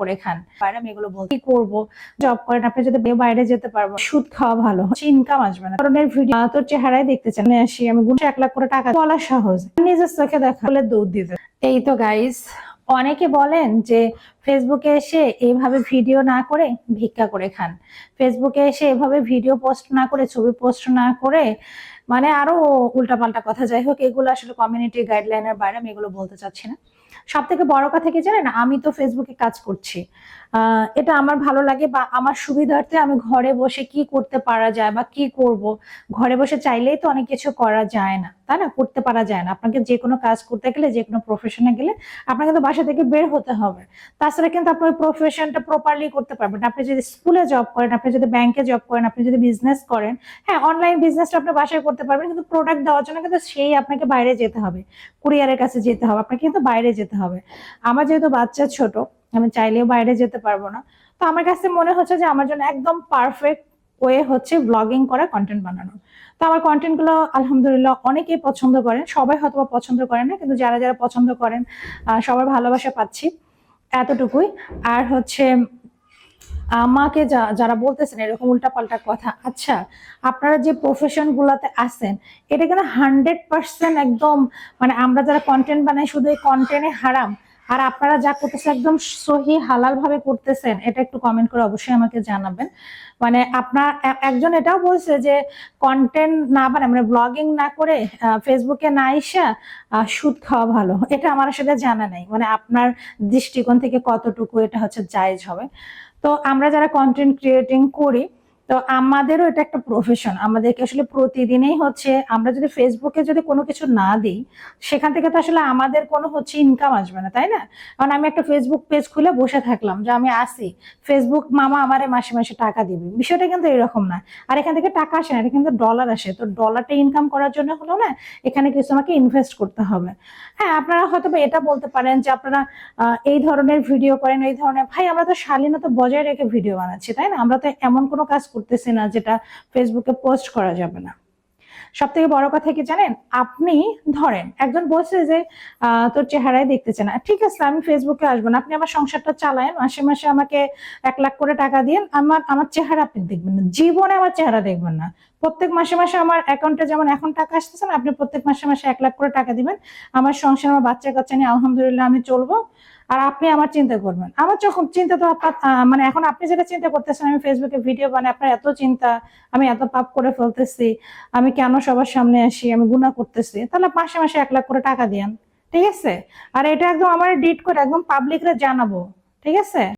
করে খান। বাইরে আমি বলতে কি করব? জব করেন, আপনি যদি বাইরে যেতে পারব, সুদ খাওয়া ভালো। ইনকাম আসবে না। ধরনের ভিডিও তোর চেহারায় দেখতে চান। আসি, আমি গুণ এক লাখ করে টাকা। বলা সহজ। নিজের চোখে দেখা। বলে দৌড় দিতে। এই তো গাইস অনেকে বলেন যে ফেসবুকে এসে এইভাবে ভিডিও না করে ভিক্ষা করে খান। ফেসবুকে এসে এভাবে ভিডিও পোস্ট না করে, ছবি পোস্ট না করে মানে আরও উল্টাপাল্টা কথা। যাই হোক, এগুলো আসলে কমিউনিটি গাইডলাইনের বাইরে আমি এগুলো বলতে চাচ্ছি না। সব থেকে বড় কথা কি জানেন? আমি তো ফেসবুকে কাজ করছি। এটা আমার ভালো লাগে বা আমার সুবিধার্থে আমি ঘরে বসে কি করতে পারা যায় বা কি করব? ঘরে বসে চাইলেই তো অনেক কিছু করা যায় না, তাই না? করতে পারা যায় না। আপনাকে যে কোনো কাজ করতে গেলে, যে কোনো প্রফেশনে গেলে আপনাকে তো বাসা থেকে বের হতে হবে। তাছাড়া কিন্তু আপনি প্রফেশনটা প্রপারলি করতে পারবেন। আপনি যদি স্কুলে জব করেন, আপনি যদি ব্যাংকে জব করেন, আপনি যদি বিজনেস করেন হ্যাঁ অনলাইন বিজনেসটা আপনি বাসায় করতে পারবেন, কিন্তু প্রোডাক্ট দেওয়ার জন্য কিন্তু সেই আপনাকে বাইরে যেতে হবে। কুরিয়ারের কাছে যেতে হবে। আপনাকে কিন্তু বাইরে যেতে হবে। আমার যেহেতু বাচ্চা ছোট, আমি চাইলেও বাইরে যেতে পারব না। তো আমার কাছে মনে হচ্ছে যে আমার জন্য একদম পারফেক্ট ওয়ে হচ্ছে ব্লগিং করা কন্টেন্ট বানানো তো আমার কন্টেন্টগুলো আলহামদুলিল্লাহ অনেকেই পছন্দ করেন, সবাই হয়তো পছন্দ করেন না, কিন্তু যারা যারা পছন্দ করেন সবার ভালোবাসা পাচ্ছি এতটুকুই। আর হচ্ছে আমাকে যারা বলতেছেন এরকম উল্টাপাল্টা কথা আচ্ছা আপনারা যে প্রফেশন গুলাতে আছেন, এটা কিন্তু হান্ড্রেড পার্সেন্ট একদম মানে আমরা যারা কন্টেন্ট বানাই শুধু এই কন্টেন্টে হারাম। আর আপনারা যা করতেছেন একদম সহি হালাল ভাবে করতেছেন, এটা একটু কমেন্ট করে অবশ্যই আমাকে জানাবেন। মানে আপনার একজন এটাও বলছে যে কন্টেন্ট না বানায় মানে ব্লগিং না করে ফেসবুকে না আইসা সুদ খাওয়া ভালো। এটা আমার আসলে জানা নেই। মানে আপনার দৃষ্টিকোণ থেকে কতটুকু এটা হচ্ছে জায়েজ হবে। তো আমরা যারা কন্টেন্ট ক্রিয়েটিং করি তো আমাদেরও এটা একটা প্রফেশন আমাদেরকে আসলে প্রতিদিনই হচ্ছে, আমরা যদি ফেসবুকে যদি কোনো কিছু না দিই, সেখান থেকে তো আসলে আমাদের কোনো হচ্ছে ইনকাম আসবে না, তাই না? কারণ আমি একটা ফেসবুক পেজ খুলে বসে থাকলাম যে আমি আসি ফেসবুক মামা আমারে মাসে মাসে টাকা দিবে। বিষয়টা কিন্তু এরকম না। আর এখান থেকে টাকা আসে না, এটা কিন্তু ডলার আসে। তো ডলারটা ইনকাম করার জন্য হলো না, এখানে কিছু আমাকে ইনভেস্ট করতে হবে। হ্যাঁ আপনারা হয়তো এটা বলতে পারেন যে আপনারা এই ধরনের ভিডিও করেন এই ধরনের। ভাই, আমরা তো শালীনতা বজায় রেখে ভিডিও বানাচ্ছি, তাই না? আমরা তো এমন কোনো কাজ করতেছি না, যেটা ফেসবুকে পোস্ট করা যাবে না। সব থেকে বড় কথা কি জানেন? আপনি ধরেন, একজন বলছে যে তোর চেহারায় দেখতেছে না। ঠিক আছে, আমি ফেসবুকে আসব না। আপনি আমার সংসারটা চালায় মাসে মাসে আমাকে এক লাখ করে টাকা দিয়ে আমার আমার চেহারা আপনি দেখবেন না। জীবনে আমার চেহারা দেখবেন না। প্রত্যেক মাসে মাসে আমার অ্যাকাউন্টে যেমন এখন টাকা আসতেছে না, আপনি প্রত্যেক মাসে মাসে এক লাখ করে টাকা দিবেন। আমার সংসার, আমার বাচ্চা কাচ্চা নিয়ে আলহামদুলিল্লাহ আমি চলবো। আর আপনি আমার চিন্তা করবেন। আমার যখন চিন্তা তো মানে এখন আপনি যেটা চিন্তা করতেছেন, আমি ফেসবুকে ভিডিও বানাই, আপনার এত চিন্তা, আমি এত পাপ করে ফেলতেছি, আমি কেন সবার সামনে আসি, আমি গুণা করতেছি, তাহলে মাসে মাসে এক লাখ করে টাকা দিয়েন। ঠিক আছে? আর এটা একদম আমার ডিট করে একদম পাবলিকরে জানাব। ঠিক আছে?